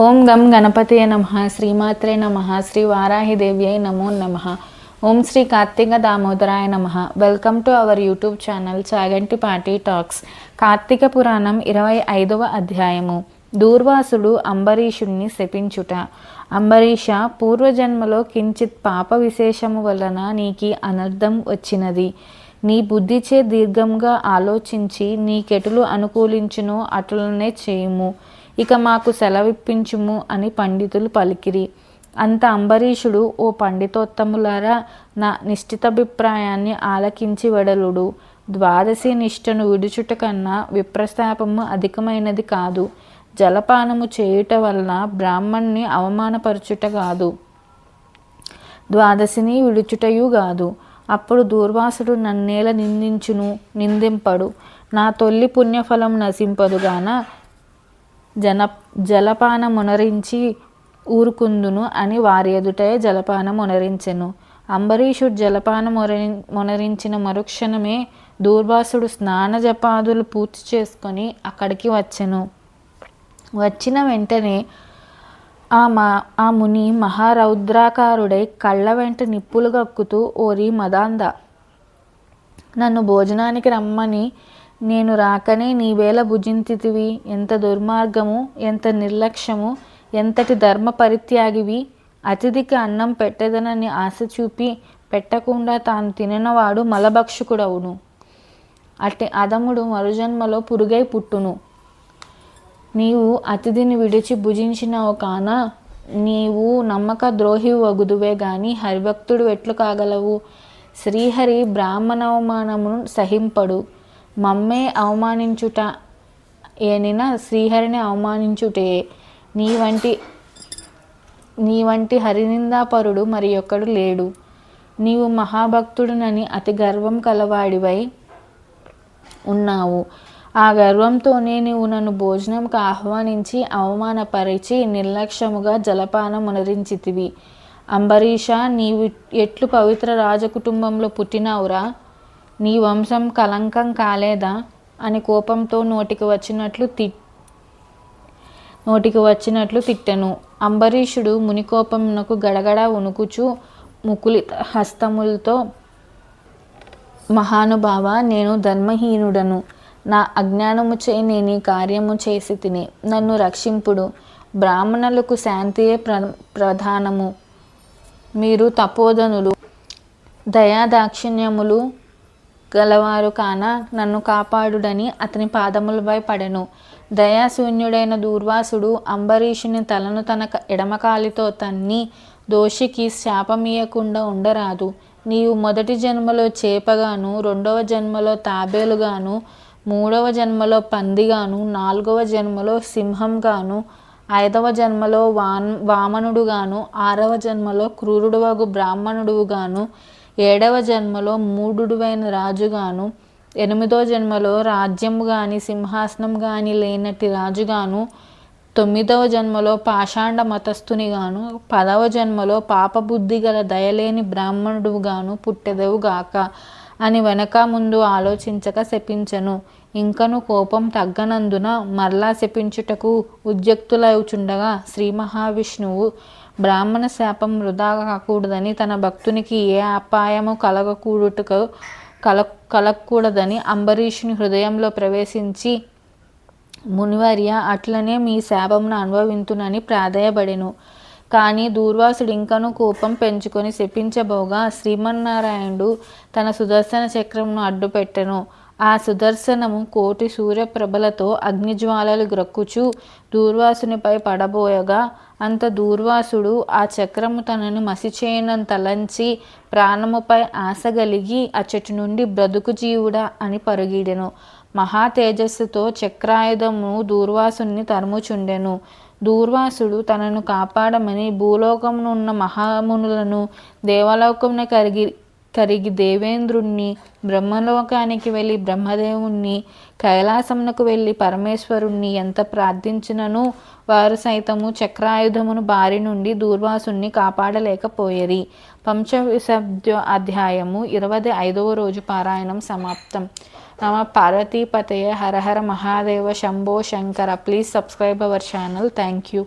ఓం గం గణపతియ నమ. శ్రీమాత్రే నమ. శ్రీ వారాహిదేవ్యై నమో నమ. ఓం శ్రీ కార్తీక దామోదరాయ నమ. Welcome to our YouTube channel Chaganti party talks. Karthika Puranam ఇరవై ఐదవ అధ్యాయము. దూర్వాసుడు అంబరీషుణ్ణి శపించుట. అంబరీష పూర్వజన్మలో కించిత్ పాప విశేషము వలన నీకి అనర్థం వచ్చినది. నీ బుద్ధిచే దీర్ఘంగా ఆలోచించి నీకెటులు అనుకూలించునో అటులనే చేయుము. ఇక మాకు సెలవిప్పించుము అని పండితులు పలికిరి. అంత అంబరీషుడు ఓ పండితోత్తములారా నా నిశ్చితాభిప్రాయాన్ని ఆలకించి వెడలుడు. ద్వాదశి నిష్టను విడుచుట కన్నా విప్రస్తాపము అధికమైనది కాదు. జలపానము చేయుట వలన బ్రాహ్మణ్ణి అవమానపరచుట కాదు. ద్వాదశిని విడుచుటయు కాదు. అప్పుడు దూర్వాసుడు నన్నేల నిందించును నిందింపడు. నా తొల్లి పుణ్యఫలం నశింపదుగాన జన జలపానమునరించి ఊరుకుందును అని వారి ఎదుటే జలపానం మునరించెను అంబరీషుడు జలపాన మొనరి మొనరించిన మరుక్షణమే దూర్వాసుడు స్నాన జపాదులు పూర్తి చేసుకొని అక్కడికి వచ్చెను. వచ్చిన వెంటనే ఆ మా ఆ ముని మహారౌద్రాకారుడై కళ్ళ వెంట నిప్పులు గక్కుతూ ఓరి మదాంద నన్ను భోజనానికి రమ్మని నేను రాకనే నీవేళ భుజించితివి ఎంత దుర్మార్గము ఎంత నిర్లక్ష్యము ఎంతటి ధర్మ పరిత్యాగివి. అతిథికి అన్నం పెట్టదనని ఆశ చూపి పెట్టకుండా తాను తిననవాడు మలభక్షకుడవును. అట్టి అదముడు మరుజన్మలో పురుగై పుట్టును. నీవు అతిథిని విడిచి భుజించినావు కాన? నీవు నమ్మక ద్రోహి వగుదువే గాని హరిభక్తుడు ఎట్లు కాగలవు? శ్రీహరి బ్రాహ్మణవమానమును సహింపడు. మమ్మే అవమానించుట ఏనినా శ్రీహరిని అవమానించుటే. నీ వంటి నీ వంటి హరినిందాపరుడు మరి ఒక్కడు లేడు. నీవు మహాభక్తుడునని అతి గర్వం కలవాడివై ఉన్నావు. ఆ గర్వంతోనే నీవు నన్ను భోజనంకు ఆహ్వానించి అవమానపరిచి నిర్లక్ష్యముగా జలపానం మునరించితివి. అంబరీష నీవు ఎట్లు పవిత్ర రాజకుటుంబంలో పుట్టినావురా? నీ వంశం కలంకం కాలేదా? అని కోపంతో నోటికి వచ్చినట్లు తి నోటికి వచ్చినట్లు తిట్టెను. అంబరీషుడు మునికోపమునకు గడగడ వణుకుచు ముకులిత హస్తములతో మహానుభావ నేను ధర్మహీనుడను. నా అజ్ఞానము చే నేను కార్యము చేసి తిని నన్ను రక్షింపుడు. బ్రాహ్మణులకు శాంతియే ప్ర ప్రధానము. మీరు తపోధనులు దయాదాక్షిణ్యములు గలవారు కాన నన్ను కాపాడుడని అతని పాదములపై పడెను. దయాశూన్యుడైన దూర్వాసుడు అంబరీషుని తలను తన ఎడమకాలితో తన్ని దోషికి శాపమీయకుండా ఉండరాదు. నీవు మొదటి జన్మలో చేపగాను రెండవ జన్మలో తాబేలుగాను మూడవ జన్మలో పందిగాను నాలుగవ జన్మలో సింహంగాను ఐదవ జన్మలో వాన్ వామనుడుగాను ఆరవ జన్మలో క్రూరుడువగు బ్రాహ్మణుడుగాను ఏడవ జన్మలో మూడుడువైన రాజుగాను ఎనిమిదో జన్మలో రాజ్యం గాని సింహాసనం గాని లేనట్టి రాజుగాను తొమ్మిదవ జన్మలో పాషాండ మతస్థునిగాను పదవ జన్మలో పాపబుద్ధి గల దయలేని బ్రాహ్మణుడుగాను పుట్టెదవుగాక. అని వెనక ముందు ఆలోచించక శపించను. ఇంకను కోపం తగ్గనందున మరలా శపించుటకు ఉద్యక్తులవుచుండగా శ్రీ మహావిష్ణువు బ్రాహ్మణ శాపం వృధా కాకూడదని తన భక్తునికి ఏ అపాయము కలగకూడుటకు కల కలగకూడదని అంబరీషుని హృదయంలో ప్రవేశించి మునివర్య అట్లనే మీ శాపమును అనుభవింతునని ప్రాధేయబడెను కానీ దూర్వాసుడు ఇంకను కోపం పెంచుకొని శపించబోగా శ్రీమన్నారాయణుడు తన సుదర్శన చక్రమును అడ్డుపెట్టెను. ఆ సుదర్శనము కోటి సూర్యప్రభలతో అగ్నిజ్వాలలు గ్రక్కుచు దూర్వాసునిపై పడబోయగా అంత దూర్వాసుడు ఆ చక్రము తనను మసిచేయనంతలంచి ప్రాణముపై ఆశ కలిగి అచ్చటి నుండి బ్రతుకు జీవుడా అని పరుగీడెను. మహా తేజస్సుతో చక్రాయుధము దూర్వాసుని తరుముచుండెను. దూర్వాసుడు తనను కాపాడమని భూలోకమునున్న మహామునులను దేవలోకమున కరిగి కరిగి దేవేంద్రుణ్ణి బ్రహ్మలోకానికి వెళ్ళి బ్రహ్మదేవుణ్ణి కైలాసమునకు వెళ్ళి పరమేశ్వరుణ్ణి ఎంత ప్రార్థించినను వారు సైతము చక్రాయుధమును బారి నుండి దూర్వాసుని కాపాడలేకపోయేరి పంచవిశబ్ద అధ్యాయము ఇరవై ఐదవ రోజు పారాయణం సమాప్తం. నమ పార్వతీపతయ Hara Hara Mahadeva Shambho Shankara please subscribe our channel thank you